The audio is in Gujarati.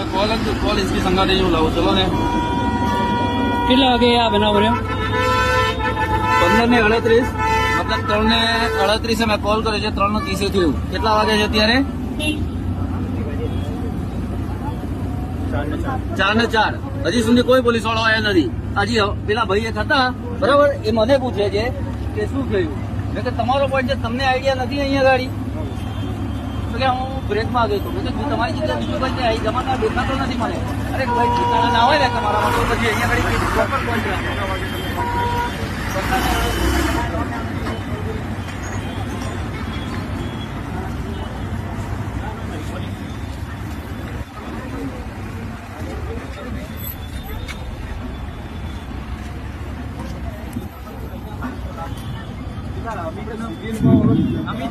એટલે કોલ ઇસકી સંગાતે જેવું લાવું. ચલો ને. કેટલા વાગે આ બનાવ રહ્યો પંદર ને અડત્રીસ. મતલબ ત્રણ ને અડત્રીસે મેં કોલ કર્યો છે ત્રણ નો ત્રીસે થયું. કેટલા વાગે છે અત્યારે? ચાર ને ચાર. હજી સુધી કોઈ પોલીસ વાળો આવ્યા નથી. હજી પેલા ભાઈ એક હતા બરાબર? એ મને પૂછે છે કે શું થયું? મેં કે તમારો પોઈન્ટ છે તમને આઈડિયા નથી અહીંયા ગાડી. તો કે હું બ્રેકમાં આવ્યો હતો. મેં કીધું, તમારી જગ્યાએ બીજું કોઈ અહીં જમાના દેખાતો નથી મને. અરે ઠેકાણા ના હોય ને તમારા માટે પછી અહીંયા ગાડી પ્રોપર પોઈન્ટ আমি